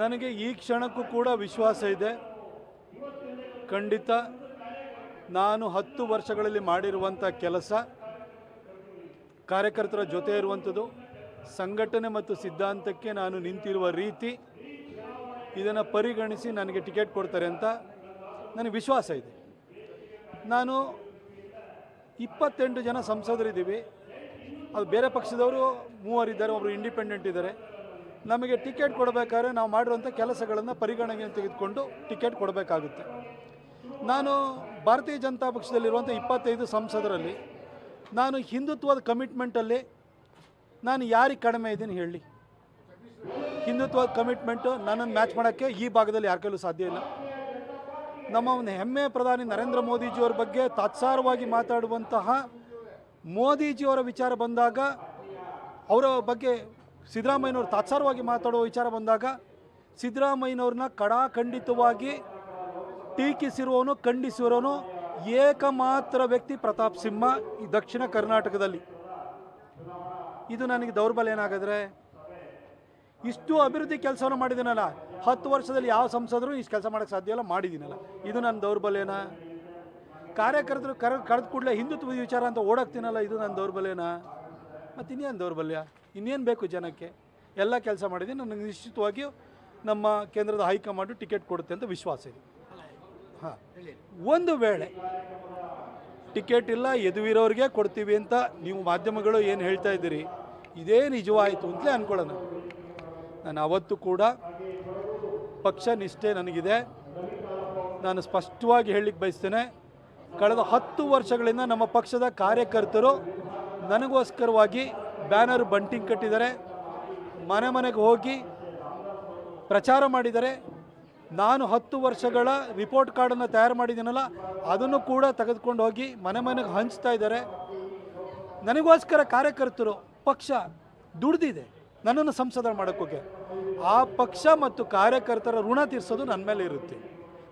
ನನಗೆ ಈ ಕ್ಷಣಕ್ಕೂ ಕೂಡ ವಿಶ್ವಾಸ ಇದೆ. ಖಂಡಿತ ನಾನು ಹತ್ತು ವರ್ಷಗಳಲ್ಲಿ ಮಾಡಿರುವಂಥ ಕೆಲಸ, ಕಾರ್ಯಕರ್ತರ ಜೊತೆ ಇರುವಂಥದ್ದು, ಸಂಘಟನೆ ಮತ್ತು ಸಿದ್ಧಾಂತಕ್ಕೆ ನಾನು ನಿಂತಿರುವ ರೀತಿ, ಇದನ್ನು ಪರಿಗಣಿಸಿ ನನಗೆ ಟಿಕೆಟ್ ಕೊಡ್ತಾರೆ ಅಂತ ನನಗೆ ವಿಶ್ವಾಸ ಇದೆ. ನಾನು ಇಪ್ಪತ್ತೆಂಟು ಜನ ಸಂಸದರಿದ್ದೀವಿ. ಅದು ಬೇರೆ ಪಕ್ಷದವರು ಮೂವರಿದ್ದಾರೆ ಒಬ್ಬರು ಇಂಡಿಪೆಂಡೆಂಟ್ ಇದ್ದಾರೆ. ನಮಗೆ ಟಿಕೆಟ್ ಕೊಡಬೇಕಾದ್ರೆ ನಾವು ಮಾಡಿರುವಂಥ ಕೆಲಸಗಳನ್ನು ಪರಿಗಣನೆಗೆ ತೆಗೆದುಕೊಂಡು ಟಿಕೆಟ್ ಕೊಡಬೇಕಾಗುತ್ತೆ. ನಾನು ಭಾರತೀಯ ಜನತಾ ಪಕ್ಷದಲ್ಲಿರುವಂಥ ಇಪ್ಪತ್ತೈದು ಸಂಸದರಲ್ಲಿ ನಾನು ಹಿಂದುತ್ವದ ಕಮಿಟ್ಮೆಂಟಲ್ಲಿ ನಾನು ಯಾರಿಗೆ ಕಡಿಮೆ ಇದ್ದೀನಿ ಹೇಳಿ. ಹಿಂದುತ್ವದ ಕಮಿಟ್ಮೆಂಟು ನನ್ನನ್ನು ಮ್ಯಾಚ್ ಮಾಡೋಕ್ಕೆ ಈ ಭಾಗದಲ್ಲಿ ಯಾರ ಕೈಲೂ ಸಾಧ್ಯ ಇಲ್ಲ. ನಮ್ಮ ಒಂದು ಹೆಮ್ಮೆ ಪ್ರಧಾನಿ ನರೇಂದ್ರ ಮೋದಿಜಿಯವರ ಬಗ್ಗೆ ತಾತ್ಸಾರವಾಗಿ ಮಾತಾಡುವಂತಹ ಮೋದಿಜಿಯವರ ವಿಚಾರ ಬಂದಾಗ ಅವರ ಬಗ್ಗೆ ಸಿದ್ದರಾಮಯ್ಯನವರು ತಾತ್ಸಾರವಾಗಿ ಮಾತಾಡುವ ವಿಚಾರ ಬಂದಾಗ ಸಿದ್ದರಾಮಯ್ಯನವ್ರನ್ನ ಕಡಾಖಂಡಿತವಾಗಿ ಟೀಕಿಸಿರುವವನು ಖಂಡಿಸಿರೋನು ಏಕಮಾತ್ರ ವ್ಯಕ್ತಿ ಪ್ರತಾಪ್ ಸಿಂಹ ಈ ದಕ್ಷಿಣ ಕರ್ನಾಟಕದಲ್ಲಿ. ಇದು ನನಗೆ ದೌರ್ಬಲ್ಯ ಏನಾಗಿದ್ರೆ? ಇಷ್ಟು ಅಭಿವೃದ್ಧಿ ಕೆಲಸವನ್ನು ಮಾಡಿದ್ದೀನಲ್ಲ, ಹತ್ತು ವರ್ಷದಲ್ಲಿ ಯಾವ ಸಂಸದರು ಇಷ್ಟು ಕೆಲಸ ಮಾಡೋಕ್ಕೆ ಸಾಧ್ಯ ಇಲ್ಲ, ಮಾಡಿದ್ದೀನಲ್ಲ. ಇದು ನನ್ನ ದೌರ್ಬಲ್ಯನಾ? ಕಾರ್ಯಕರ್ತರು ಕರೆ ಕಳೆದ ಕೂಡಲೇ ಹಿಂದುತ್ವ ವಿಚಾರ ಅಂತ ಓಡಾಕ್ತೀನಲ್ಲ, ಇದು ನನ್ನ ದೌರ್ಬಲ್ಯನಾ? ಮತ್ತು ಇನ್ನೇನು ದೌರ್ಬಲ್ಯ? ಇನ್ನೇನು ಬೇಕು ಜನಕ್ಕೆ? ಎಲ್ಲ ಕೆಲಸ ಮಾಡಿದ್ದೀನಿ. ನನಗೆ ನಿಶ್ಚಿತವಾಗಿಯೂ ನಮ್ಮ ಕೇಂದ್ರದ ಹೈಕಮಾಂಡು ಟಿಕೆಟ್ ಕೊಡುತ್ತೆ ಅಂತ ವಿಶ್ವಾಸ ಇದೆ. ಹಾಂ. ಒಂದು ವೇಳೆ ಟಿಕೆಟ್ ಇಲ್ಲ, ಎದುವಿರೋರಿಗೆ ಕೊಡ್ತೀವಿ ಅಂತ ನೀವು ಮಾಧ್ಯಮಗಳು ಏನು ಹೇಳ್ತಾ ಇದ್ದೀರಿ? ಇದೇ ನಿಜವಾಯಿತು ಅಂತಲೇ ಅಂದ್ಕೊಳ್ಳೋಣ ನಾನು ಅವತ್ತು ಕೂಡ ಪಕ್ಷ ನಿಷ್ಠೆ ನನಗಿದೆ. ನಾನು ಸ್ಪಷ್ಟವಾಗಿ ಹೇಳಲಿಕ್ಕೆ ಬಯಸ್ತೇನೆ, ಕಳೆದ ಹತ್ತು ವರ್ಷಗಳಿಂದ ನಮ್ಮ ಪಕ್ಷದ ಕಾರ್ಯಕರ್ತರು ನನಗೋಸ್ಕರವಾಗಿ ಬ್ಯಾನರ್ ಬಂಟಿಂಗ್ ಕಟ್ಟಿದ್ದಾರೆ. ಮನೆ ಮನೆಗೆ ಹೋಗಿ ಪ್ರಚಾರ ಮಾಡಿದ್ದಾರೆ. ನಾನು ಹತ್ತು ವರ್ಷಗಳ ರಿಪೋರ್ಟ್ ಕಾರ್ಡನ್ನು ತಯಾರು ಮಾಡಿದ್ದೀನಲ್ಲ, ಅದನ್ನು ಕೂಡ ತೆಗೆದುಕೊಂಡು ಹೋಗಿ ಮನೆ ಮನೆಗೆ ಹಂಚ್ತಾ ಇದ್ದಾರೆ. ನನಗೋಸ್ಕರ ಕಾರ್ಯಕರ್ತರು, ಪಕ್ಷ ದುಡ್ದಿದೆ ನನ್ನನ್ನು ಸಂಸದ ಮಾಡೋಕ್ಕೋಕೆ ಆ ಪಕ್ಷ ಮತ್ತು ಕಾರ್ಯಕರ್ತರ ಋಣ ತೀರಿಸೋದು ನನ್ನ ಮೇಲೆ ಇರುತ್ತೆ.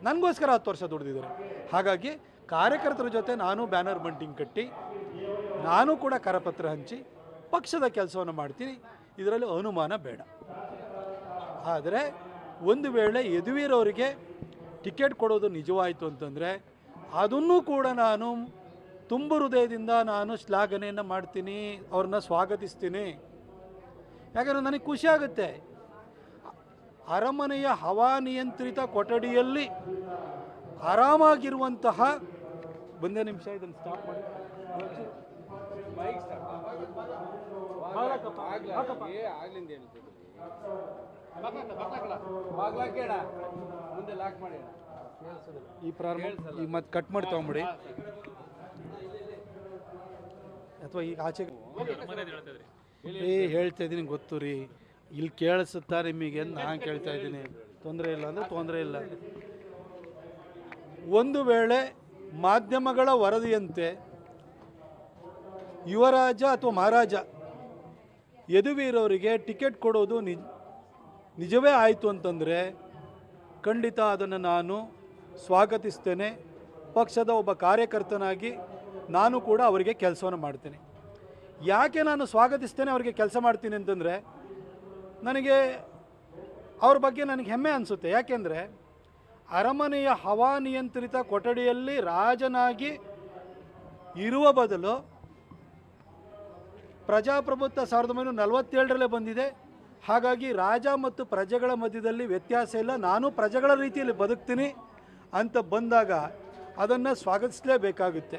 ನನಗೋಸ್ಕರ ಹತ್ತು ವರ್ಷ ದುಡ್ದಿದ್ದಾರೆ. ಹಾಗಾಗಿ ಕಾರ್ಯಕರ್ತರ ಜೊತೆ ನಾನು ಬ್ಯಾನರ್ ಬಂಟಿಂಗ್ ಕಟ್ಟಿ, ನಾನು ಕೂಡ ಕರಪತ್ರ ಹಂಚಿ ಪಕ್ಷದ ಕೆಲಸವನ್ನು ಮಾಡ್ತೀನಿ. ಇದರಲ್ಲಿ ಅನುಮಾನ ಬೇಡ. ಆದರೆ ಒಂದು ವೇಳೆ ಯದುವೀರವರಿಗೆ ಟಿಕೆಟ್ ಕೊಡೋದು ನಿಜವಾಯಿತು ಅಂತಂದರೆ, ಅದನ್ನು ಕೂಡ ನಾನು ತುಂಬ ಹೃದಯದಿಂದ ನಾನು ಶ್ಲಾಘನೆಯನ್ನು ಮಾಡ್ತೀನಿ, ಅವ್ರನ್ನ ಸ್ವಾಗತಿಸ್ತೀನಿ. ಯಾಕಂದರೆ ನನಗೆ ಖುಷಿ ಆಗುತ್ತೆ. ಅರಮನೆಯ ಹವಾನಿಯಂತ್ರಿತ ಕೊಠಡಿಯಲ್ಲಿ ಆರಾಮಾಗಿರುವಂತಹ ಒಂದೇ ನಿಮಿಷ, ಇದನ್ನು ಸ್ಟಾಪ್ ಮಾಡಿ. ಈ ಪ್ರಾರಂಭ ಈಗ ಮತ್ತೆ ಕಟ್ ಮಾಡಿ ತಗೊಂಬಿಡಿ. ಅಥವಾ ಈಗ ಆಚೆ ಏ, ಹೇಳ್ತಾ ಇದ್ದೀನಿ, ಗೊತ್ತು ರೀ. ಇಲ್ಲಿ ಕೇಳಿಸುತ್ತಾ ನಿಮಗೆ ನಾನು ಕೇಳ್ತಾ ಇದ್ದೀನಿ. ತೊಂದರೆ ಇಲ್ಲ ಅಂದರೆ ತೊಂದರೆ ಇಲ್ಲ. ಒಂದು ವೇಳೆ ಮಾಧ್ಯಮಗಳ ವರದಿಯಂತೆ ಯುವರಾಜ ಅಥವಾ ಮಹಾರಾಜ ಯದುವೀರವರಿಗೆ ಟಿಕೆಟ್ ಕೊಡೋದು ನಿಜ ನಿಜವೇ ಆಯಿತು ಅಂತಂದರೆ ಖಂಡಿತ ಅದನ್ನು ನಾನು ಸ್ವಾಗತಿಸ್ತೇನೆ. ಪಕ್ಷದ ಒಬ್ಬ ಕಾರ್ಯಕರ್ತನಾಗಿ ನಾನು ಕೂಡ ಅವರಿಗೆ ಕೆಲಸವನ್ನು ಮಾಡ್ತೇನೆ. ಯಾಕೆ ನಾನು ಸ್ವಾಗತಿಸ್ತೇನೆ ಅವರಿಗೆ ಕೆಲಸ ಮಾಡ್ತೀನಿ ಅಂತಂದರೆ ನನಗೆ ಅವ್ರ ಬಗ್ಗೆ ನನಗೆ ಹೆಮ್ಮೆ ಅನಿಸುತ್ತೆ. ಯಾಕೆಂದರೆ ಅರಮನೆಯ ಹವಾನಿಯಂತ್ರಿತ ಕೊಠಡಿಯಲ್ಲಿ ರಾಜನಾಗಿ ಇರುವ ಬದಲು ಪ್ರಜಾಪ್ರಭುತ್ವ ಸಾವಿರದ ಒಂಬೈನೂರ ನಲವತ್ತೇಳರಲ್ಲೇ ಬಂದಿದೆ. ಹಾಗಾಗಿ ರಾಜ ಮತ್ತು ಪ್ರಜೆಗಳ ಮಧ್ಯದಲ್ಲಿ ವ್ಯತ್ಯಾಸ ಇಲ್ಲ. ನಾನು ಪ್ರಜೆಗಳ ರೀತಿಯಲ್ಲಿ ಬದುಕ್ತೀನಿ ಅಂತ ಬಂದಾಗ ಅದನ್ನು ಸ್ವಾಗತಿಸಲೇಬೇಕಾಗುತ್ತೆ.